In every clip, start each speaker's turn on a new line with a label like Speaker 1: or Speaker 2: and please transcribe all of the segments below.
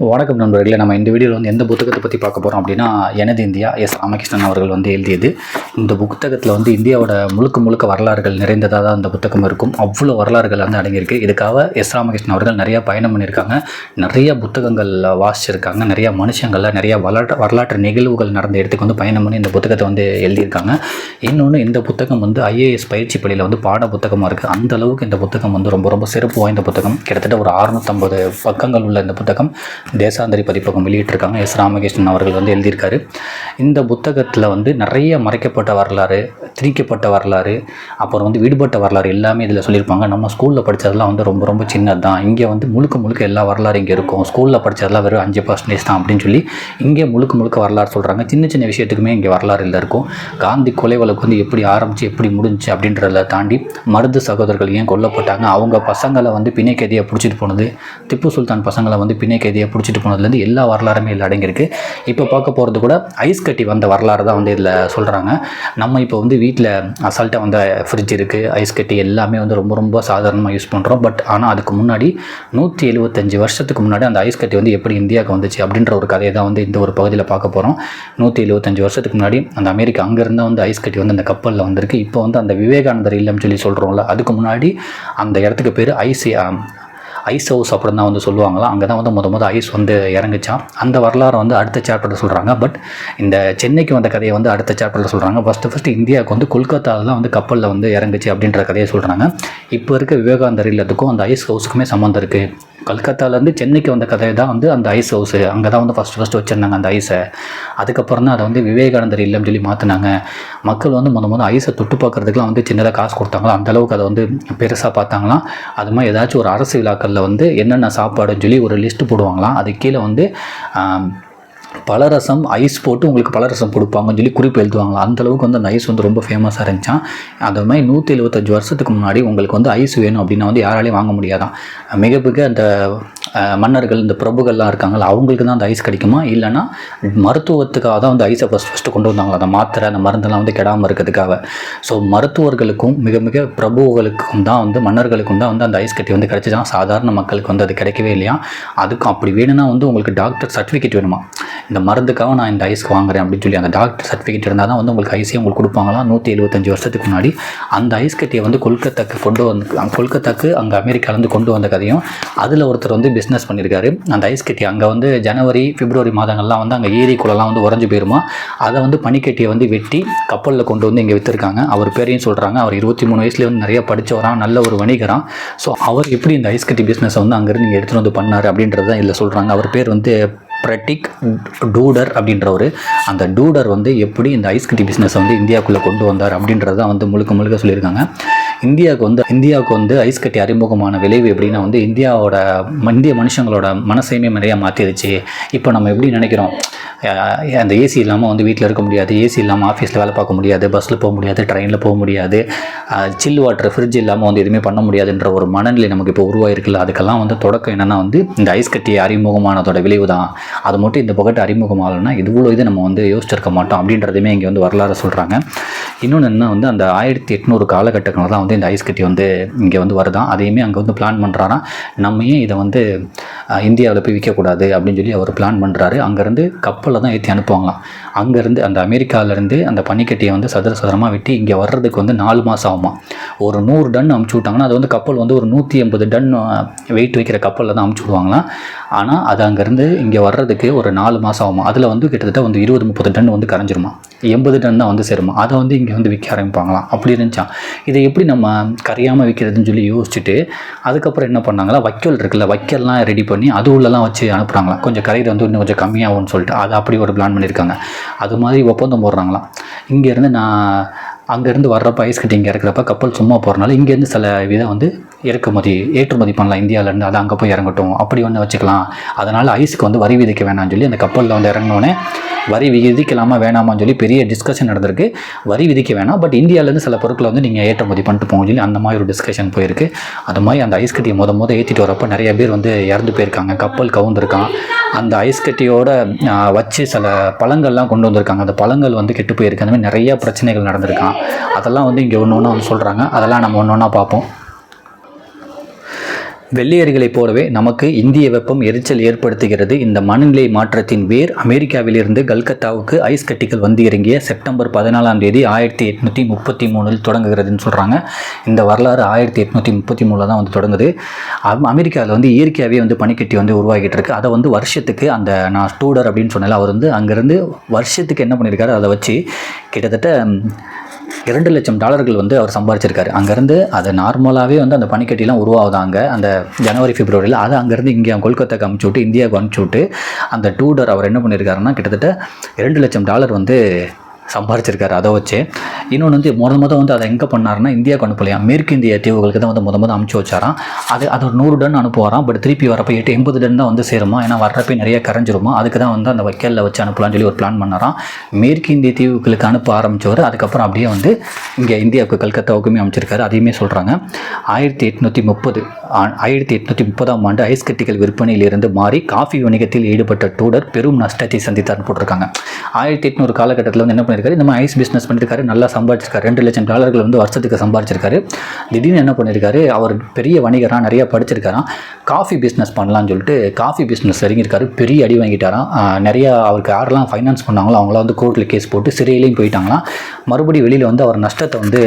Speaker 1: வணக்கம் நண்பர்களே நம்ம இந்த வீடியோவில் வந்து எந்த புத்தகத்தை பற்றி பார்க்க போகிறோம் அப்படின்னா எனது இந்தியா எஸ். ராமகிருஷ்ணன் அவர்கள் வந்து எழுதியது. இந்த புத்தகத்தில் வந்து இந்தியாவோட முழுக்க முழுக்க வரலாறுகள் நிறைந்ததாக தான் இந்த புத்தகம் இருக்கும். அவ்வளோ வரலாறுகள் வந்து அடங்கியிருக்கு. இதுக்காக எஸ். ராமகிருஷ்ணன் அவர்கள் நிறையா பயணம் பண்ணியிருக்காங்க. நிறைய புத்தகங்கள் வாசிச்சிருக்காங்க. நிறையா மனுஷங்களில் நிறைய வரலாற்று வரலாற்று நிகழ்வுகள் நடந்த இடத்துக்கு வந்து பயணம் பண்ணி இந்த புத்தகத்தை வந்து எழுதியிருக்காங்க. இன்னொன்று இந்த புத்தகம் வந்து ஐஏஎஸ் பயிற்சி பள்ளியில் வந்து பாட புத்தகமாக இருக்குது அந்த அளவுக்கு இந்த புத்தகம் வந்து ரொம்ப ரொம்ப சிறப்பு வாய்ந்த புத்தகம். கிட்டத்தட்ட ஒரு அறுநூத்தம்பது பக்கங்கள் உள்ள இந்த புத்தகம். தேசாந்தரி பதிப்பகம் வெளியிட்டிருக்காங்க. எஸ். ராமகிருஷ்ணன் அவர்கள் வந்து எழுதியிருக்காரு. இந்த புத்தகத்தில் வந்து நிறைய மறைக்கப்பட்ட வரலாறு திரிக்கப்பட்ட வரலாறு அப்புறம் வந்து விடுபட்ட வரலாறு எல்லாமே இதில் சொல்லியிருப்பாங்க. நம்ம ஸ்கூலில் படித்ததெல்லாம் வந்து ரொம்ப ரொம்ப சின்னது தான் இங்கே வந்து முழுக்க முழுக்க எல்லா வரலாறு இங்கே இருக்கும். ஸ்கூலில் படித்ததெல்லாம் வெறும் அஞ்சு பர்சன்டேஜ் தான் அப்படின்னு சொல்லி இங்கே முழுக்க முழுக்க வரலாறு சொல்கிறாங்க சின்ன சின்ன விஷயத்துக்குமே இங்கே வரலாறு இல்லை இருக்கும். காந்தி கொலை வழக்கு வந்து எப்படி ஆரம்பித்து எப்படி முடிஞ்சு அப்படின்றத தாண்டி மருது சகோதரர்கள் ஏன் கொல்லப்பட்டாங்க? அவங்க பசங்களை வந்து பிணை கைதியாக பிடிச்சிட்டு போனது திப்பு சுல்தான் பசங்களை வந்து பிணை கைதியாக பிடிச்சிட்டு போனதுலேருந்து எல்லா வரலாறுமே இதில் அடங்கியிருக்கு. இப்போ பார்க்க போகிறது கூட ஐஸ் கட்டி வந்த வரலாறு தான் வந்து இதில் சொல்கிறாங்க நம்ம இப்போ வந்து வீட்டில் அசால்ட்டாக வந்த ஃப்ரிட்ஜ் இருக்குது ஐஸ் கட்டி எல்லாமே வந்து ரொம்ப ரொம்ப சாதாரணமாக யூஸ் பண்ணுறோம் பட் ஆனால் அதுக்கு முன்னாடி நூற்றி எழுபத்தஞ்சு வருஷத்துக்கு முன்னாடி அந்த ஐஸ் கட்டி வந்து எப்படி இந்தியாவுக்கு வந்துச்சு அப்படின்ற ஒரு கதையை தான் வந்து இந்த ஒரு பகுதியில் பார்க்க போகிறோம் நூற்றி எழுபத்தஞ்சு வருஷத்துக்கு முன்னாடி அந்த அமெரிக்கா அங்கேருந்து வந்து ஐஸ் கட்டி வந்து அந்த கப்பலில் வந்திருக்கு. இப்போ வந்து அந்த விவேகானந்தர் இல்லம்னு சொல்லி சொல்கிறோம்ல அதுக்கு முன்னாடி அந்த இடத்துக்கு பேர் ஐசி ஐஸ் ஹவுஸ் அப்படின்னு தான் வந்து சொல்லுவாங்களாம் அங்கே தான் வந்து முத முத ஐஸ் வந்து இறங்குச்சான் அந்த வரலாறு வந்து அடுத்த சாப்டரில் சொல்கிறாங்க பட் இந்த சென்னைக்கு வந்த கதையை வந்து அடுத்த சாப்டரில் சொல்கிறாங்க ஃபஸ்ட்டு ஃபஸ்ட்டு இந்தியாவுக்கு வந்து கொல்கத்தாவில் தான் வந்து கப்பலில் வந்து இறங்குச்சு அப்படின்ற கதையை சொல்கிறாங்க இப்போ இருக்க விவேகானந்தர் இல்லத்துக்கும் அந்த ஐஸ் ஹவுஸுக்குமே சம்மந்தம் இருக்குது கல்கத்தாலேருந்து சென்னைக்கு வந்த கதை தான் வந்து அந்த ஐஸ் ஹவுஸு அங்கே தான் வந்து ஃபஸ்ட்டு ஃபஸ்ட்டு வச்சுருந்தாங்க அந்த ஐஸை. அதுக்கப்புறம் தான் அதை வந்து விவேகானந்தர் இல்லம்னு சொல்லி மாற்றினாங்க மக்கள் வந்து முத முதல் ஐஸை தொட்டு பார்க்குறதுக்குலாம் வந்து சின்னதாக காசு கொடுத்தாங்களா? அந்தளவுக்கு அதை வந்து பெருசாக பார்த்தாங்களாம். அது மாதிரி ஏதாச்சும் ஒரு அரசு விழாக்கள் விழாக்களில் வந்து என்னென்ன சாப்பாடுன்னு சொல்லி ஒரு லிஸ்ட்டு போடுவாங்களாம். அது கீழே வந்து பலரசம் ஐஸ் போட்டு உங்களுக்கு பலரசம் கொடுப்பாங்கன்னு சொல்லி குறிப்பு எழுதுவாங்களா அந்தளவுக்கு வந்து அந்த ஐஸ் வந்து ரொம்ப ஃபேமஸாக இருந்துச்சான் அது மாதிரி நூற்றி எழுபத்தஞ்சு வருஷத்துக்கு முன்னாடி உங்களுக்கு வந்து ஐஸ் வேணும் அப்படின்னா வந்து யாராலையும் வாங்க முடியாதான். மிக மிக அந்த மன்னர்கள் இந்த பிரபுகள்லாம் இருக்காங்கல்ல அவங்களுக்கு தான் அந்த ஐஸ் கிடைக்குமா? இல்லைன்னா மருத்துவத்துக்காக தான் வந்து ஐஸை ஃபஸ்ட் ஃபஸ்ட்டு கொண்டு வந்தாங்களா? அந்த மாத்திரை அந்த மருந்தெல்லாம் வந்து கெடாமல் இருக்கிறதுக்காக. ஸோ மருத்துவர்களுக்கும் மிக மிக பிரபுகளுக்கும் தான் வந்து மன்னர்களுக்கும் தான் வந்து அந்த ஐஸ் கட்டி வந்து கிடைச்சிதான். சாதாரண மக்களுக்கு வந்து அது கிடைக்கவே இல்லையா? அதுக்கும் அப்படி வேணும்னா வந்து உங்களுக்கு டாக்டர் சர்டிஃபிகேட் வேணுமா? இந்த மருந்துக்காக நான் இந்த ஐஸ்க்கு வாங்குறேன் அப்படின்னு சொல்லி அந்த டாக்டர் சர்டிஃபிகேட் இருந்தால் தான் வந்து உங்களுக்கு ஐஸே உங்களுக்கு கொடுப்பாங்களாம் நூற்றி எழுபத்தஞ்சு வருஷத்துக்கு முன்னாடி. அந்த ஐஸ் கட்டியை வந்து கொல்கத்தாக்கு கொண்டு வந்து கொல்கத்தாக்கு அங்கே அமெரிக்காலேருந்து கொண்டு வந்த கதையும் அதில் ஒருத்தர் வந்து பிஸ்னஸ் பண்ணியிருக்காரு. அந்த ஐஸ் கட்டி அங்கே வந்து ஜனவரி பிப்ரவரி மாதங்கள்லாம் வந்து அங்கே ஏரி குளம்லாம் வந்து உறைஞ்சு போயிருமா? அதை வந்து பனிக்கட்டியை வந்து வெட்டி கப்பலில் கொண்டு வந்து இங்கே விற்றுருக்காங்க அவர் பேரையும் சொல்கிறாங்க அவர் இருபத்தி மூணு வயசுலேயே வந்து நிறைய படித்தவரான் நல்ல ஒரு வணிகரான் ஸோ அவர் எப்படி இந்த ஐஸ் கட்டி பிஸ்னஸை வந்து அங்கேருந்து இங்கே எடுத்துகிட்டு வந்து பண்ணார் அப்படின்றது தான் இதில் சொல்கிறாங்க அவர் பேர் வந்து பிரட்டிக் டூடர் அப்படின்றவர் அந்த டூடர் வந்து எப்படி இந்த ஐஸ் கட்டி பிஸ்னஸை வந்து இந்தியாவுக்குள்ளே கொண்டு வந்தார் அப்படின்றத வந்து முழுக்க முழுக்க சொல்லியிருக்காங்க. இந்தியாவுக்கு வந்து இந்தியாவுக்கு வந்து ஐஸ் கட்டி அறிமுகமான விளைவு எப்படின்னா வந்து இந்தியாவோட இந்திய மனுஷங்களோட மனசையுமே நிறையா மாற்றிடுச்சு. இப்போ நம்ம எப்படி நினைக்கிறோம்? அந்த ஏசி இல்லாமல் வந்து வீட்டில் இருக்க முடியாது ஏசி இல்லாமல் ஆஃபீஸில் வேலை பார்க்க முடியாது பஸ்ஸில் போக முடியாது ட்ரெயினில் போக முடியாது சில் வாட்டர் ஃப்ரிட்ஜ் இல்லாமல் வந்து எதுவுமே பண்ண முடியாதுன்ற ஒரு மனநிலை நமக்கு இப்போ உருவாயிருக்குல்ல. அதுக்கெல்லாம் வந்து தொடக்கம் என்னென்னா வந்து இந்த ஐஸ் கட்டி அறிமுகமானதோட விளைவு தான். அது மட்டும் இந்த புகட்டு அறிமுகமாகலன்னா இவ்வளோ இது நம்ம வந்து யோசிச்சிருக்க மாட்டோம் அப்படின்றதுமே இங்கே வந்து வரலாறு சொல்கிறாங்க இன்னொன்று என்ன வந்து அந்த ஆயிரத்தி எட்நூறு காலகட்டங்களில் தான் வந்து இந்த ஐஸ் கட்டி வந்து இங்கே வந்து வருதான் அதையுமே அங்கே வந்து பிளான் பண்ணுறாராம் நம்ம ஏன் இதை வந்து இந்தியாவில் போய் விற்கக்கூடாது அப்படின்னு சொல்லி அவர் பிளான் பண்ணுறாரு அங்கேருந்து கப்பலில் தான் ஏற்றி அனுப்புவாங்களாம். அங்கேருந்து அந்த அமெரிக்காவிலேருந்து அந்த பனிக்கட்டியை வந்து சதுர சதுரமாக வெட்டி இங்கே வர்றதுக்கு வந்து நாலு மாதம் ஆகுமா? ஒரு நூறு டன் அமுச்சு விட்டாங்கன்னா அது வந்து கப்பல் வந்து ஒரு நூற்றி எண்பது டன் வெயிட் வைக்கிற கப்பலில் தான் அமுச்சு விடுவாங்களாம். ஆனால் அது அங்கேருந்து இங்கே வர்றதுக்கு ஒரு நாலு மாதம் ஆகுமா? அதில் வந்து கிட்டத்தட்ட வந்து இருபது முப்பது டன் வந்து கரைஞ்சிருமா? எண்பது டன் தான் வந்து சேருமா? அதை வந்து இங்கே வந்து விற்க ஆரம்பிப்பாங்களாம். அப்படி இருந்துச்சான் இதை எப்படி நம்ம கரையாமல் விற்கிறதுன்னு சொல்லி யோசிச்சுட்டு அதுக்கப்புறம் என்ன பண்ணாங்களா? வைக்கோல் இருக்குல்ல வைக்கல்லாம் ரெடி பண்ணி அது உள்ளலாம் வச்சு அனுப்புகிறாங்களாம் கொஞ்சம் கரையில் வந்து இன்னும் கொஞ்சம் கம்மியாகும்னு சொல்லிட்டு அதை அப்படி ஒரு பிளான் பண்ணியிருக்காங்க. அது மாதிரி ஒப்பந்தம் போடுறாங்களாம். இங்கேருந்து நான் அங்கேருந்து வர்றப்ப ஐஸ் கட்டி இங்கே இறக்குறப்ப கப்பல் சும்மா போகிறனால இங்கேருந்து சில விதம் வந்து இறக்குமதி ஏற்றுமதி பண்ணலாம். இந்தியாவிலேருந்து அது அங்கே போய் இறங்கட்டும். அப்படி ஒன்று வச்சுக்கலாம். அதனால் ஐஸுக்கு வந்து வரி விதிக்க வேணாம்னு சொல்லி அந்த கப்பலில் வந்து இறங்கினோடனே வரி விதிக்கலாமா வேணாமான்னு சொல்லி பெரிய டிஸ்கஷன் நடந்திருக்கு. வரி விதிக்க வேணாம். பட் இந்தியாவிலேருந்து சில பொருட்களை வந்து நீங்கள் ஏற்றுமதி பண்ணிட்டு போங்க சொல்லி அந்த மாதிரி ஒரு டிஸ்கஷன் போயிருக்கு. அது மாதிரி அந்த ஐஸ் கட்டியை மொதல் முத ஏற்றிட்டு வரப்போ நிறைய பேர் வந்து இறந்து போயிருக்காங்க. கப்பல் கவுந்திருக்கான் அந்த ஐஸ் கட்டியோட வச்சு சில பழங்கள்லாம் கொண்டு வந்திருக்காங்க. அந்த பழங்கள் வந்து கெட்டு போயிருக்கு. அந்த மாதிரி நிறைய பிரச்சனைகள் நடந்திருக்கான். அதெல்லாம் வந்து இங்கே ஒன்று ஒன்று வந்து சொல்கிறாங்க அதெல்லாம் நம்ம ஒன்று ஒன்றா பார்ப்போம். வெள்ளையர்களைப் போலவே நமக்கு இந்திய வெப்பம் எரிச்சல் ஏற்படுத்துகிறது. இந்த மனநிலை மாற்றத்தின் வேர் அமெரிக்காவிலிருந்து கல்கத்தாவுக்கு ஐஸ் கட்டிகள் வந்து இறங்கிய செப்டம்பர் பதினாலாம் தேதி ஆயிரத்தி எட்நூற்றி முப்பத்தி மூணில் தொடங்குகிறதுன்னு சொல்கிறாங்க இந்த வரலாறு ஆயிரத்தி எட்நூற்றி முப்பத்தி மூணில் தான் வந்து தொடங்குது. அமெரிக்காவில் வந்து இயற்கையாகவே வந்து பனிக்கட்டி வந்து உருவாகிட்டு இருக்கு அதை வந்து வருஷத்துக்கு அந்த நான் ஸ்டூடர் அப்படின்னு சொன்னால அவர் வந்து அங்கேருந்து வருஷத்துக்கு என்ன பண்ணியிருக்காரு? அதை வச்சு கிட்டத்தட்ட இரண்டு லட்சம் டாலர்கள் வந்து அவர் சம்பாரிச்சிருக்காரு. அங்கேருந்து அதை நார்மலாகவே வந்து அந்த பனிக்கட்டிலாம் உருவாகுதாங்க அந்த ஜனவரி பிப்ரவரியில் அதை அங்கேருந்து இங்கே கொல்கத்தாக்கு அமுச்சு விட்டு இந்தியாவுக்கு அனுப்பிச்சு விட்டு அந்த டூடர் அவர் என்ன பண்ணியிருக்காருன்னா கிட்டத்தட்ட இரண்டு லட்சம் டாலர் வந்து சம்பாரிச்சிருக்காரு அதை வச்சு. இன்னொன்று வந்து முத முத வந்து அதை எங்கே பண்ணாருன்னா இந்தியாவுக்கு அனுப்பலையா? மேற்கு இந்திய தீவுகளுக்கு தான் வந்து முத முத அமுச்சு வச்சாராம். அது அது ஒரு நூறு டன் அனுப்புவாராம். பட் திருப்பி வரப்போ எட்டு எண்பது டன் தான் வந்து சேருமா? ஏன்னா வர்றப்ப நிறைய கரைஞ்சிருமா? அதுக்கு தான் வந்து அந்த வைக்கலில் வச்சு அனுப்பலாம்னு சொல்லி ஒரு பிளான் பண்ணாராம். மேற்கு இந்திய தீவுகளுக்கு அனுப்ப ஆரம்பித்தவர் அதுக்கப்புறம் அப்படியே வந்து இங்கே இந்தியாவுக்கு கல்கத்தாவுக்குமே அமைச்சிருக்காரு. அதையுமே சொல்கிறாங்க ஆயிரத்தி எட்நூற்றி முப்பது ஆயிரத்தி எட்நூற்றி முப்பதாம் ஆண்டு ஐஸ் கட்டிகள் விற்பனையிலிருந்து மாறி காஃபி வணிகத்தில் ஈடுபட்ட டூடர் பெரும் நஷ்டத்தை சந்தித்தார்னு போட்டிருக்காங்க. ஆயிரத்தி எட்நூறு காலகட்டத்தில் வந்து என்ன பண்ணியிருக்காரு இந்த மாதிரி ஐஸ் பிஸ்னஸ் பண்ணியிருக்காரு நல்லா சம்பாதிச்சிருக்காரு. ரெண்டு லட்சம் டாலர்கள் வந்து வருஷத்துக்கு சம்பாதிச்சிருக்காரு. திடீர்னு என்ன பண்ணியிருக்காரு அவர் பெரிய வணிகராக நிறைய படிச்சிருக்காராம். காஃபி பிஸ்னஸ் பண்ணலாம்னு சொல்லிட்டு காஃபி பிஸ்னஸ் இறங்கியிருக்காரு. பெரிய அடி வாங்கிட்டாராம். நிறையா நிறைய அவருக்கு யாரெல்லாம் ஃபைனான்ஸ் பண்ணாங்களோ அவங்களாம் வந்து கோர்ட்டில் கேஸ் போட்டு சிறையிலையும் போயிட்டாங்களாம். மறுபடியும் வெளியில் வந்து அவர் நஷ்டத்தை வந்து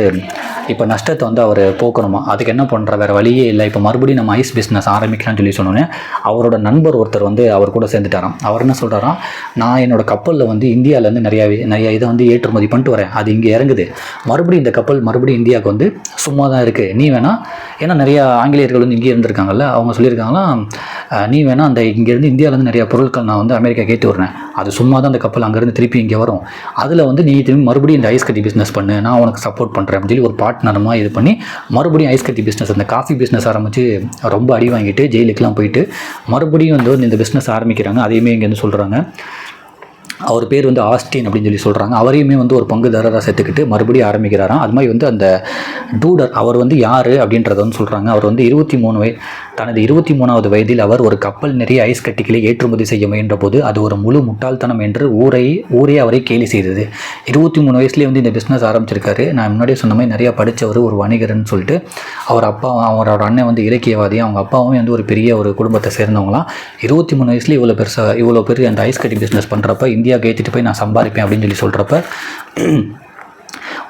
Speaker 1: இப்போ நஷ்டத்தை வந்து அவர் போக்கணுமா? அதுக்கு என்ன பண்ணுற வேறு வழியே இல்லை. இப்போ மறுபடியும் நம்ம ஐஸ் பிஸ்னஸ் ஆரம்பிக்கலாம்னு சொல்லி சொன்னோன்னே அவரோட நண்பர் ஒருத்தர் வந்து அவர் கூட சேர்ந்துட்டாராம். அவர் என்ன சொல்கிறாராம் நான் என்னோட கப்பலில் வந்து இந்தியாவிலேருந்து நிறையா நிறைய இதை வந்து ஏற்றுமதி பண்ணிட்டு வரேன். அது இங்கே இறங்குது. மறுபடியும் இந்த கப்பல் மறுபடியும் இந்தியாவுக்கு வந்து சும்மா தான் இருக்குது நீ வேணா ஏன்னா நிறையா ஆங்கிலேயர்கள் வந்து இங்கே இருந்திருக்காங்கல்ல அவங்க சொல்லியிருக்காங்களாம் நீ வேணா அந்த இங்கேருந்து இந்தியாவிலேருந்து நிறைய பொருட்கள் நான் வந்து அமெரிக்கா கேட்டு வரேன் அது சும்மா தான் அந்த கப்பல் அங்கேருந்து திருப்பி இங்கே வரும். அதில் வந்து நீ திரும்பி மறுபடியும் இந்த ஐஸ் கட்டி பிஸ்னஸ் பண்ணு. நான் உனக்கு சப்போர்ட் பண்ணுறேன் அப்படின்னு சொல்லி ஒரு பார்ட்னரமாக இது பண்ணி மறுபடியும் ஐஸ் கட்டி பிஸ்னஸ் அந்த காஃபி பிஸ்னஸ் ஆரம்பித்து ரொம்ப அடி வாங்கிட்டு ஜெயிலுக்குலாம் போயிட்டு மறுபடியும் வந்து இந்த பிஸ்னஸ் ஆரம்பிக்கிறாங்க. அதையுமே இங்கேருந்து சொல்கிறாங்க அவர் பேர் வந்து ஆஸ்டின் அப்படின்னு சொல்லி சொல்கிறாங்க அவரையுமே வந்து ஒரு பங்குதாரராக சேர்த்துக்கிட்டு மறுபடியும் ஆரம்பிக்கிறாராம். அது மாதிரி வந்து அந்த டூடர் அவர் வந்து யார் அப்படின்றத வந்து சொல்கிறாங்க அவர் வந்து இருபத்தி மூணு வய தனது இருபத்தி மூணாவது வயதில் அவர் ஒரு கப்பல் நிறைய ஐஸ் கட்டிகளை ஏற்றுமதி செய்ய முயன்ற போது அது ஒரு முழு முட்டாள்தனம் என்று ஊரை ஊரே அவரை கேலி செய்தது. இருபத்தி மூணு வயசுலேயே வந்து இந்த பிஸ்னஸ் ஆரம்பிச்சிருக்காரு. நான் முன்னாடியே சொன்ன மாதிரி நிறையா படித்தவர் ஒரு வணிகர்னு சொல்லிட்டு அவர் அப்பா அவரோட அண்ணன் வந்து இலக்கியவாதி. அவங்க அப்பாவும் வந்து ஒரு பெரிய ஒரு குடும்பத்தை சேர்ந்தவங்களாம். இருபத்தி மூணு வயசுல இவ்வளோ பெருசாக இவ்வளோ பெரிய அந்த ஐஸ் கட்டி பிஸ்னஸ் பண்ணுறப்ப இந்திய இந்தியாவுக்கு ஏற்றிட்டு போய் நான் சம்பாதிப்பேன் அப்படின்னு சொல்லி சொல்கிறப்ப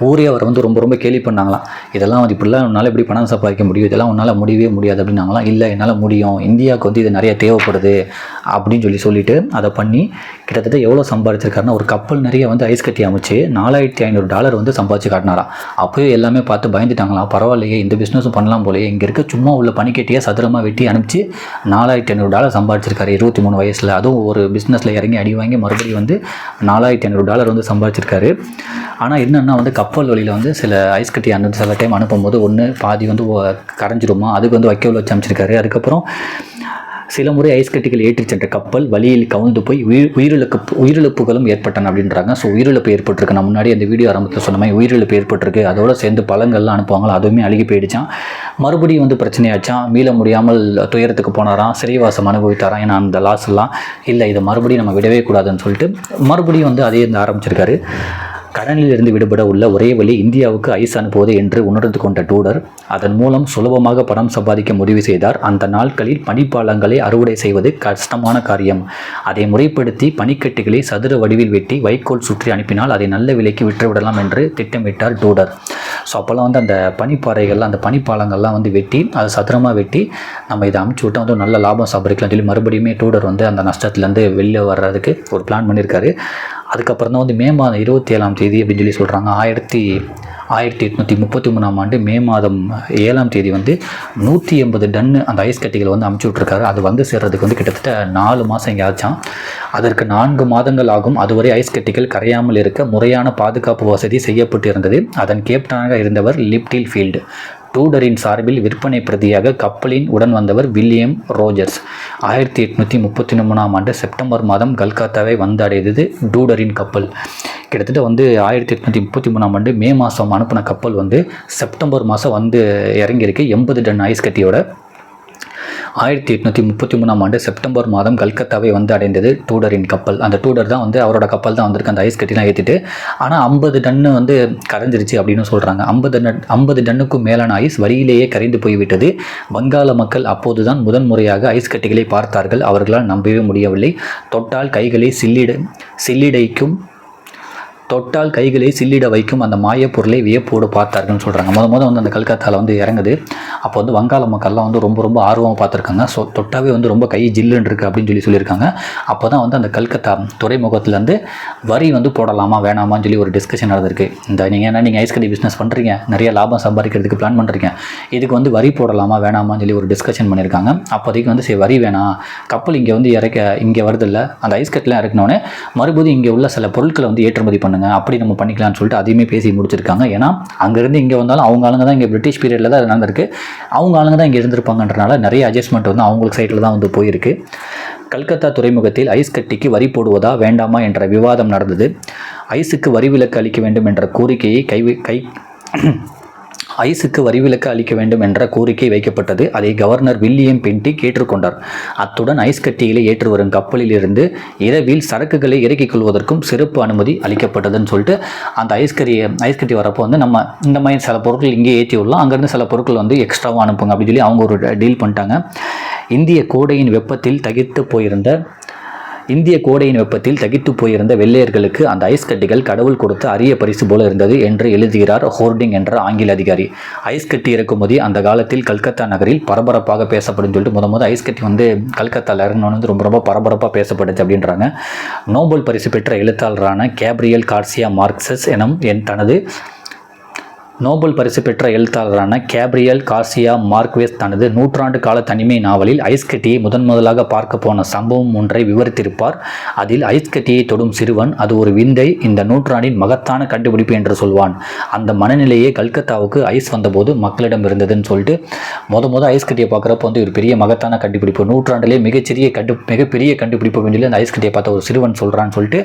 Speaker 1: ஊரே அவர் வந்து ரொம்ப ரொம்ப கேலி பண்ணாங்களாம். இதெல்லாம் வந்து இப்படிலாம் உன்னால் எப்படி பணம் சம்பாதிக்க முடியும்? இதெல்லாம் உன்னால் முடியவே முடியாது அப்படின்னாங்களாம். இல்லை என்னால் முடியும். இந்தியாவுக்கு வந்து இது நிறைய தேவைப்படுது அப்படின்னு சொல்லி சொல்லிட்டு அதை பண்ணி கிட்டத்தட்ட எவ்வளோ சம்பாதிச்சிருக்காருன்னா ஒரு கப்பல் நிறைய வந்து ஐஸ் கட்டி அமைச்சு நாலாயிரத்தி ஐநூறு டாலர் வந்து சம்பாதிச்சு காட்டினாராம். அப்போயே எல்லாமே பார்த்து பயந்துட்டாங்களாம். பரவாயில்லையே இந்த பிஸ்னஸும் பண்ணலாம் போலயே. இங்கே இருக்க சும்மா உள்ள பனிக்கட்டியை சதுரமாக வெட்டி அனுப்பிச்சு நாலாயிரத்தி ஐநூறு டாலர் சம்பாதிச்சிருக்காரு இருபத்தி மூணு வயசில். அதுவும் ஒரு பிஸ்னஸில் இறங்கி அடி வாங்கி மறுபடியும் வந்து நாலாயிரத்தி ஐநூறு டாலர் வந்து சம்பாதிச்சிருக்காரு. ஆனால் என்னென்னா வந்து கப் கப்பல் வழியில் வந்து சில ஐஸ் கட்டி அந்த சில டைம் அனுப்பும்போது ஒன்று பாதி வந்து கரைஞ்சிருமா? அதுக்கு வந்து வைக்கோல் வச்சு அமைச்சிருக்காரு. அதுக்கப்புறம் சில முறை ஐஸ் கட்டிகள் ஏற்றிச் சென்ற கப்பல் வழியில் கவுந்து போய் உயிர் உயிரிழப்பு உயிரிழப்புகளும் ஏற்பட்டன அப்படின்றாங்க. ஸோ உயிரிழப்பு ஏற்பட்டிருக்கு. நான் முன்னாடி அந்த வீடியோ ஆரம்பத்தில் சொன்ன மாதிரி உயிரிழப்பு ஏற்பட்டிருக்கு. அதோடு சேர்ந்து பழங்கள்லாம் அனுப்புவாங்களா? அதுவுமே அழுகி போயிடுச்சான் மறுபடியும் வந்து பிரச்சனையாச்சான் மீள முடியாமல் துயரத்துக்கு போனாராம் சிறைவாசம் அனுபவித்தாராம் ஏன்னா அந்த லாஸ் எல்லாம் இல்லை. இதை மறுபடியும் நம்ம விடவே கூடாதுன்னு சொல்லிட்டு மறுபடியும் வந்து அதே இருந்து ஆரம்பிச்சிருக்காரு. கடனிலிருந்து விடுபட உள்ள ஒரே வழி இந்தியாவுக்கு ஐஸ் அனுப்புவது என்று உணர்ந்து கொண்ட டூடர் அதன் மூலம் சுலபமாக பணம் சம்பாதிக்க முடிவு செய்தார். அந்த நாட்களில் பனிப்பாலங்களை அறுவடை செய்வது கஷ்டமான காரியம். அதை முறைப்படுத்தி பனிக்கட்டிகளை சதுர வடிவில் வெட்டி வைக்கோல் சுற்றி அனுப்பினால் அதை நல்ல விலைக்கு விற்றுவிடலாம் என்று திட்டமிட்டார் டூடர். ஸோ அப்போல்லாம் வந்து அந்த பனிப்பாறைகள் அந்த பனிப்பாலங்கள்லாம் வந்து வெட்டி அதை சதுரமாக வெட்டி நம்ம இதை அமுச்சு விட்டால் வந்து நல்ல லாபம் சம்பாதிக்கலாம் சொல்லி மறுபடியுமே டூடர் வந்து அந்த நஷ்டத்துலேருந்து வெளியில் வர்றதுக்கு ஒரு பிளான் பண்ணியிருக்காரு. அதுக்கப்புறம் தான் வந்து மே மாதம் இருபத்தி ஏழாம் தேதி அப்படின்னு சொல்லி சொல்கிறாங்க ஆயிரத்தி ஆயிரத்தி எட்நூற்றி முப்பத்தி மூணாம் ஆண்டு மே மாதம் ஏழாம் தேதி வந்து நூற்றி எண்பது டன்னு அந்த ஐஸ் கட்டிகள் வந்து அமுச்சு விட்ருக்காரு அது வந்து சேர்றதுக்கு வந்து கிட்டத்தட்ட நாலு மாதம் இங்கே ஆச்சாம். அதற்கு நான்கு மாதங்கள் ஆகும். அதுவரை ஐஸ் கட்டிகள் கரையாமல் இருக்க முறையான பாதுகாப்பு வசதி செய்யப்பட்டு இருந்தது அதன் கேப்டனாக இருந்தவர் லிப்டில் ஃபீல்டு. டூடரின் சார்பில் விற்பனை பிரதியாக கப்பலின் உடன் வந்தவர் வில்லியம் ரோஜர்ஸ். ஆயிரத்தி எட்நூற்றி முப்பத்தி மூணாம் ஆண்டு செப்டம்பர் மாதம் கல்கத்தாவை வந்தடைந்தது டூடரின் கப்பல். கிட்டத்தட்ட வந்து ஆயிரத்தி எட்நூற்றி முப்பத்தி மூணாம் ஆண்டு மே மாதம் அனுப்பின கப்பல் வந்து செப்டம்பர் மாதம் வந்து இறங்கியிருக்கு. எண்பது டன் ஐஸ் கட்டியோட ஆயிரத்தி எட்நூற்றி முப்பத்தி மூணாம் ஆண்டு செப்டம்பர் மாதம் கல்கத்தாவை வந்து அடைந்தது டூடரின் கப்பல். அந்த டூடர் தான் வந்து அவரோட கப்பல் தான் வந்திருக்கு. அந்த ஐஸ் கட்டிலாம் ஏற்றிட்டு ஆனால் ஐம்பது டன்னு வந்து கரைஞ்சிருச்சு அப்படின்னு சொல்கிறாங்க ஐம்பது டன் ஐம்பது டன்னுக்கும் மேலான ஐஸ் வழியிலேயே கரைந்து போய்விட்டது. வங்காள மக்கள் அப்போதுதான் முதன்முறையாக ஐஸ் கட்டிகளை பார்த்தார்கள். அவர்களால் நம்பவே முடியவில்லை. தொட்டால் கைகளை சில்லிட சில்லிடைக்கும் தொட்டால் கைகளை சில்லிட வைக்கும் அந்த மாயப் பொருளை வியப்போடு பார்த்தார்கள்னு சொல்கிறாங்க முத முத வந்து அந்த கல்கத்தாவில் வந்து இறங்குது. அப்போ வந்து வங்காள மக்கள்லாம் வந்து ரொம்ப ரொம்ப ஆர்வமாக பார்த்துருக்காங்க. ஸோ தொட்டாவே வந்து ரொம்ப கை ஜில்லுன்னு இருக்குது அப்படின்னு சொல்லி சொல்லியிருக்காங்க. அப்போ தான் வந்து அந்த கல்கத்தா துறைமுகத்துலேருந்து வரி வந்து போடலாமா வேணாமான்னு சொல்லி ஒரு டிஸ்கஷன் நடந்திருக்கு. இந்த நீங்கள் என்ன நீங்கள் ஐஸ் கட்டி பிஸ்னஸ் பண்ணுறீங்க நிறைய லாபம் சம்பாதிக்கிறதுக்கு பிளான் பண்ணுறீங்க இதுக்கு வந்து வரி போடலாமா வேணாமான்னு சொல்லி ஒரு டிஸ்கஷன் பண்ணியிருக்காங்க. அப்போதைக்கு வந்து சரி வரி வேணாம். கப்பல் இங்கே வந்து இறக்க இங்கே வருதில்ல அந்த ஐஸ் கட்டிலாம் இறக்கினோடனே மறுபடியும் இங்கே உள்ள சில பொருட்களை வந்து ஏற்றுமதி பண்ணுங்க. அப்படி நம்ம பண்ணிக்கலாம்னு சொல்லிட்டு அதையுமே பேசி முடிச்சிருக்காங்க. ஏன்னா அங்கேருந்து இங்கே வந்தாலும் அவங்க ஆளுங்க தான் இங்கே பிரிட்டிஷ் பீரியடில் தான் அது நடந்திருக்கு அவங்க ஆளுங்க தான் இங்கே இருந்திருப்பாங்கன்றனால நிறைய அட்ஜஸ்ட்மெண்ட் வந்து அவங்களுக்கு சைடில் தான் வந்து போயிருக்கு. கல்கத்தா துறைமுகத்தில் ஐஸ் கட்டிக்கு வரி போடுவதா வேண்டாமா என்ற விவாதம் நடந்தது. ஐஸுக்கு வரி விலக்கு அளிக்க வேண்டும் என்ற கோரிக்கையை கை கை ஐஸுக்கு வரிவிலக்கு அளிக்க வேண்டும் என்ற கோரிக்கை வைக்கப்பட்டது. அதை கவர்னர் வில்லியம் பென்டி கேட்டுக்கொண்டார். அத்துடன் ஐஸ் கட்டிகளை ஏற்று வரும் கப்பலில் இருந்து இரவில் சரக்குகளை இறக்கிக் கொள்வதற்கும் சிறப்பு அனுமதி அளிக்கப்பட்டதுன்னு சொல்லிட்டு அந்த ஐஸ் கறி ஐஸ் கட்டி வரப்போ வந்து நம்ம இந்த மாதிரி சில பொருட்கள் இங்கே ஏற்றி விடலாம். அங்கேருந்து சில பொருட்கள் வந்து எக்ஸ்ட்ராவாக அனுப்புங்க. அப்படின்னு சொல்லி அவங்க ஒரு டீல் பண்ணிட்டாங்க. இந்திய கோடையின் வெப்பத்தில் தகித்து போயிருந்த இந்திய கோடையின் வெப்பத்தில் தகித்து போயிருந்த வெள்ளையர்களுக்கு அந்த ஐஸ் கட்டிகள் கடவுள் கொடுத்த அரிய பரிசு போல இருந்தது என்று எழுதுகிறார் ஹோர்டிங் என்ற ஆங்கில அதிகாரி. ஐஸ் கட்டி இறக்குமதி அந்த காலத்தில் கல்கத்தா நகரில் பரபரப்பாக பேசப்படும் சொல்லிட்டு முத முத ஐஸ் கட்டி வந்து கல்கத்தாவில் இறங்கணும்னு வந்து ரொம்ப ரொம்ப பரபரப்பாக பேசப்பட்டுச்சு அப்படின்றாங்க. நோபல் பரிசு பெற்ற எழுத்தாளரான கேப்ரியல் கார்சியா மார்க்சஸ் எனும் என் தனது நோபல் பரிசு பெற்ற எழுத்தாளரான கேப்ரியல் கார்சியா மார்க்வேஸ் தனது நூற்றாண்டு கால தனிமை நாவலில் ஐஸ் கட்டியை முதன் முதலாக பார்க்க போன சம்பவம் ஒன்றை விவரித்திருப்பார். அதில் ஐஸ் கட்டியை தொடும் சிறுவன் அது ஒரு விந்தை இந்த நூற்றாண்டின் மகத்தான கண்டுபிடிப்பு என்று சொல்வான். அந்த மனநிலையே கல்கத்தாவுக்கு ஐஸ் வந்தபோது மக்களிடம் இருந்ததுன்னு சொல்லிட்டு முத முத ஐஸ் கட்டியை பார்க்குறப்ப வந்து ஒரு பெரிய மகத்தான கண்டுபிடிப்பு. நூற்றாண்டிலே மிகச்சிறிய கண்டு மிகப்பெரிய கண்டுபிடிப்பு அப்படின்னு அந்த ஐஸ் கட்டியை பார்த்த ஒரு சிறுவன் சொல்கிறான்னு சொல்லிட்டு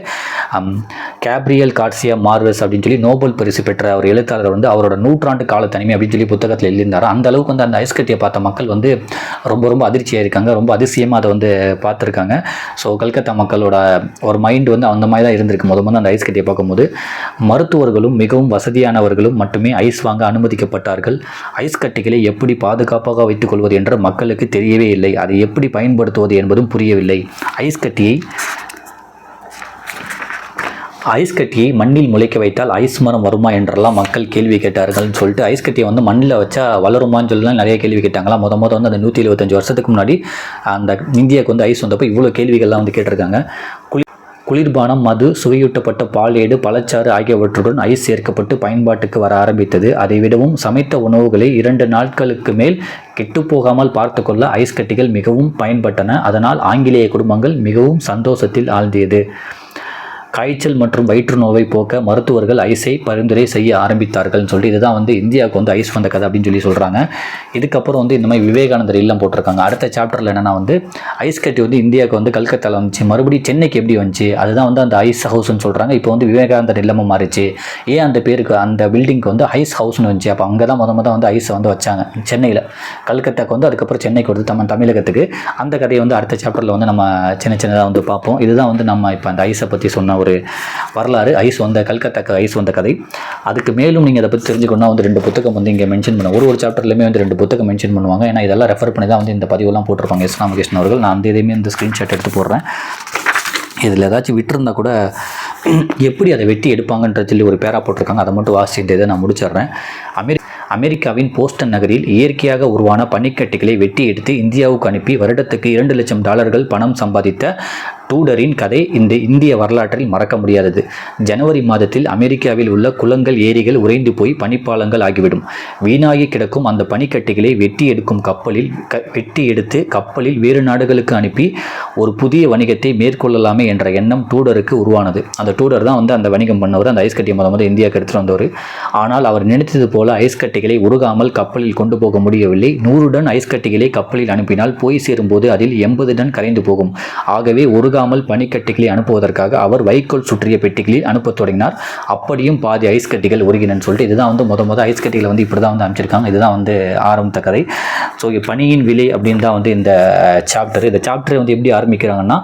Speaker 1: கேப்ரியல் கார்சியா மார்வெஸ் அப்படின்னு சொல்லி நோபல் பரிசு பெற்ற ஒரு எழுத்தாளர் வந்து அவர் அவரோட நூற்றாண்டு கால தனிமை அப்படின்னு சொல்லி புத்தகத்தில் எழுதியிருந்தார். அந்த அளவுக்கு வந்து அந்த ஐஸ் கட்டியை பார்த்த மக்கள் வந்து ரொம்ப ரொம்ப அதிர்ச்சியாக இருக்காங்க. ரொம்ப அதிசயமாக அதை வந்து பார்த்துருக்காங்க. ஸோ கல்கத்தா மக்களோட ஒரு மைண்ட் வந்து அந்த மாதிரி தான் இருந்திருக்கு. முத முதல்ல அந்த ஐஸ் கட்டியை பார்க்கும்போது மருத்துவர்களும் மிகவும் வசதியானவர்களும் மட்டுமே ஐஸ் வாங்க அனுமதிக்கப்பட்டார்கள். ஐஸ் கட்டிகளை எப்படி பாதுகாப்பாக வைத்துக் கொள்வது என்று மக்களுக்கு தெரியவே இல்லை. அதை எப்படி பயன்படுத்துவது என்பதும் புரியவில்லை. ஐஸ் கட்டியை ஐஸ் கட்டியை மண்ணில் முளைக்க வைத்தால் ஐஸ் மரம் வருமா என்றெல்லாம் மக்கள் கேள்வி கேட்டார்கள்னு சொல்லிட்டு ஐஸ் கட்டியை வந்து மண்ணில் வச்சா வளருமான்னு சொல்லலாம் நிறைய கேள்வி கேட்டாங்களா? முத முத வந்து அந்த நூற்றி எழுபத்தஞ்சு வருஷத்துக்கு முன்னாடி அந்த இந்தியாவுக்கு வந்து ஐஸ் வந்தப்போ இவ்வளோ கேள்விகள்லாம் வந்து கேட்டிருக்காங்க. குளிர் குளிர்பானம் மது சுவையூட்டப்பட்ட பாலேடு பழச்சாறு ஆகியவற்றுடன் ஐஸ் சேர்க்கப்பட்டு பயன்பாட்டுக்கு வர ஆரம்பித்தது. அதை விடவும் சமைத்த உணவுகளை இரண்டு நாட்களுக்கு மேல் கெட்டுப்போகாமல் பார்த்துக்கொள்ள ஐஸ் கட்டிகள் மிகவும் பயன்பட்டன. அதனால் ஆங்கிலேய குடும்பங்கள் மிகவும் சந்தோஷத்தில் ஆழ்ந்தியது. காய்ச்சல் மற்றும் வயிற்று நோவை போக்க மருத்துவர்கள் ஐஸை பரிந்துரை செய்ய ஆரம்பித்தார்கள்னு சொல்லி இதுதான் வந்து இந்தியாவுக்கு வந்து ஐஸ் வந்த கதை அப்படின்னு சொல்லி சொல்கிறாங்க இதுக்கப்புறம் வந்து இந்த மாதிரி விவேகானந்தர் இல்லம் போட்டிருக்காங்க. அடுத்த சாப்டரில் என்னென்னா வந்து ஐஸ் கட்டி வந்து இந்தியாவுக்கு வந்து கல்கத்தாவில் வந்துச்சு. மறுபடியும் சென்னைக்கு எப்படி வந்துச்சு? அதுதான் வந்து அந்த ஐஸ் ஹவுஸ்னு சொல்கிறாங்க இப்போ வந்து விவேகானந்தர் இல்லமும் மாறிச்சு. ஏன் அந்த பேருக்கு அந்த பில்டிங்க்கு வந்து ஐஸ் ஹவுஸ்னு வந்துச்சு? அப்போ அங்கே தான் முத முத வந்து ஐஸை வந்து வச்சாங்க. சென்னையில். கல்கத்தாக்கு வந்து அதுக்கப்புறம் சென்னைக்கு வந்து தமிழ் தமிழகத்துக்கு. அந்த கதையை வந்து அடுத்த சாப்டரில் வந்து நம்ம சின்ன சின்னதாக வந்து பார்ப்போம். இதுதான் வந்து நம்ம இப்போ அந்த ஐஸை பற்றி சொன்ன ஒரு வரலாறு ஐஸ் வந்த கல்கத்தாக்கு ஐஸ் வந்த கதை. அதுக்கு மேலும் நீங்கள் அதை பற்றி தெரிஞ்சுக்கணும்னா வந்து ரெண்டு புத்தகம் வந்து இங்கே மென்ஷன் பண்ண ஒரு ஒரு சாப்டர்லையுமே வந்து ரெண்டு புத்தகம் மென்ஷன் பண்ணுவாங்க. ஏன்னா இதெல்லாம் ரெஃபர் பண்ணி தான் வந்து இந்த பதிவெல்லாம் போட்டிருப்பாங்க. எஸ். ராமகிருஷ்ணன் அவர்கள். நான் அந்த இதையுமே இந்த ஸ்க்ரீன்ஷாட் எடுத்து போடுறேன். இதில் ஏதாச்சும் விட்டுருந்தா கூட எப்படி அதை வெட்டி எடுப்பாங்கன்ற சொல்லி ஒரு பேரா போட்டிருக்காங்க. அதை மட்டும் வாசிட்டு இதை நான் முடிச்சிடுறேன். அமெரி அமெரிக்காவின் போஸ்டன் நகரில் இயற்கையாக உருவான பனிக்கட்டிகளை வெட்டி எடுத்து இந்தியாவுக்கு அனுப்பி வருடத்துக்கு இரண்டு லட்சம் டாலர்கள் பணம் சம்பாதித்த டூடரின் கதை இந்த இந்திய வரலாற்றில் மறக்க முடியாதது. ஜனவரி மாதத்தில் அமெரிக்காவில் உள்ள குளங்கள் ஏரிகள் உறைந்து போய் பனிப்பாலங்கள் ஆகிவிடும். வீணாகி கிடக்கும் அந்த பனிக்கட்டிகளை வெட்டி எடுக்கும் கப்பலில் வெட்டி எடுத்து கப்பலில் வேறு நாடுகளுக்கு அனுப்பி ஒரு புதிய வணிகத்தை மேற்கொள்ளலாமே என்ற எண்ணம் டூடருக்கு உருவானது. அந்த டூடர் தான் வந்து அந்த வணிகம் பண்ணவர் அந்த ஐஸ் கட்டியை முத முதல் இந்தியாவுக்கு எடுத்துகிட்டு வந்தவர். ஆனால் அவர் நினைத்தது போல ஐஸ் கட்டிகளை உருகாமல் கப்பலில் கொண்டு போக முடியவில்லை. நூறு டன் ஐஸ் கட்டிகளை கப்பலில் அனுப்பினால் போய் சேரும்போது அதில் எண்பது டன் கரைந்து போகும். ஆகவே உருகாமல் இல்லாமல் பனிக்கட்டிகளை அனுப்புவதற்காக அவர் வைக்கோல் சுற்றிய பெட்டிகளில் அனுப்பத் தொடங்கினார். அப்படியும் பாதி ஐஸ் கட்டிகள் உருகினன்னு சொல்லிட்டு இதுதான் வந்து முத முத ஐஸ் கட்டிகளை வந்து இப்படி தான் வந்து அமைச்சிருக்காங்க. இதுதான் வந்து ஆரம்பித்த கதை ஸோ பனியின் விலை அப்படின்னு தான் வந்து இந்த சாப்டர் இந்த சாப்டரை வந்து எப்படி ஆரம்பிக்கிறாங்கன்னா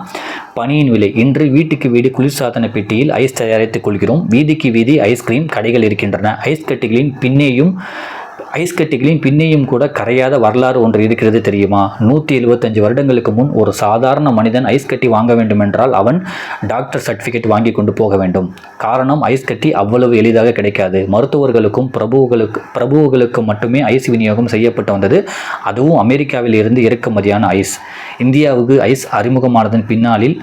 Speaker 1: பனியின் விலை. இன்று வீட்டுக்கு வீடு குளிர்சாதன பெட்டியில் ஐஸ் தயாரித்துக் கொள்கிறோம். வீதிக்கு வீதி ஐஸ்கிரீம் கடைகள் இருக்கின்றன. ஐஸ் கட்டிகளின் பின்னேயும் ஐஸ் கட்டிகளின் பின்னையும் கூட கரையாத வரலாறு ஒன்று இருக்கிறது தெரியுமா? நூற்றி எழுபத்தஞ்சு வருடங்களுக்கு முன் ஒரு சாதாரண மனிதன் ஐஸ் கட்டி வாங்க வேண்டுமென்றால் அவன் டாக்டர் சர்டிஃபிகேட் வாங்கி கொண்டு போக வேண்டும். காரணம் ஐஸ் கட்டி அவ்வளவு எளிதாக கிடைக்காது. மருத்துவர்களுக்கும் பிரபுவுகளுக்கு பிரபுவுகளுக்கு மட்டுமே ஐஸ் விநியோகம் செய்யப்பட்டு வந்தது. அதுவும் அமெரிக்காவில் இருந்து இறக்குமதியான ஐஸ். இந்தியாவுக்கு ஐஸ் அறிமுகமானதன் பின்னாளில்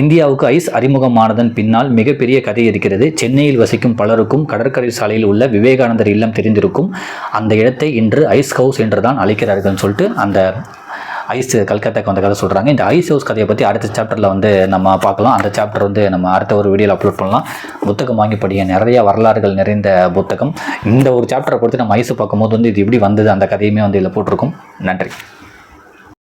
Speaker 1: இந்தியாவுக்கு ஐஸ் அறிமுகமானதன் பின்னால் மிகப்பெரிய கதை இருக்கிறது. சென்னையில் வசிக்கும் பலருக்கும் கடற்கரை சாலையில் உள்ள விவேகானந்தர் இல்லம் தெரிந்திருக்கும். அந்த இடத்தை இன்று ஐஸ் ஹவுஸ் என்று தான் அழைக்கிறார்கள்னு சொல்லிட்டு அந்த ஐஸ் கல்கத்தாக்கு வந்த கதை சொல்கிறாங்க இந்த ஐஸ் ஹவுஸ் கதையை பற்றி அடுத்த சாப்டரில் வந்து நம்ம பார்க்கலாம். அந்த சாப்டர் வந்து நம்ம அடுத்த ஒரு வீடியோவில் அப்லோட் பண்ணலாம். புத்தகம் வாங்கி படிய நிறைய வரலாறுகள் நிறைந்த புத்தகம். இந்த ஒரு சாப்டரை பொறுத்து நம்ம ஐஸ் பார்க்கும்போது வந்து இது எப்படி வந்தது? அந்த கதையுமே வந்து இதில் போட்டிருக்கும். நன்றி.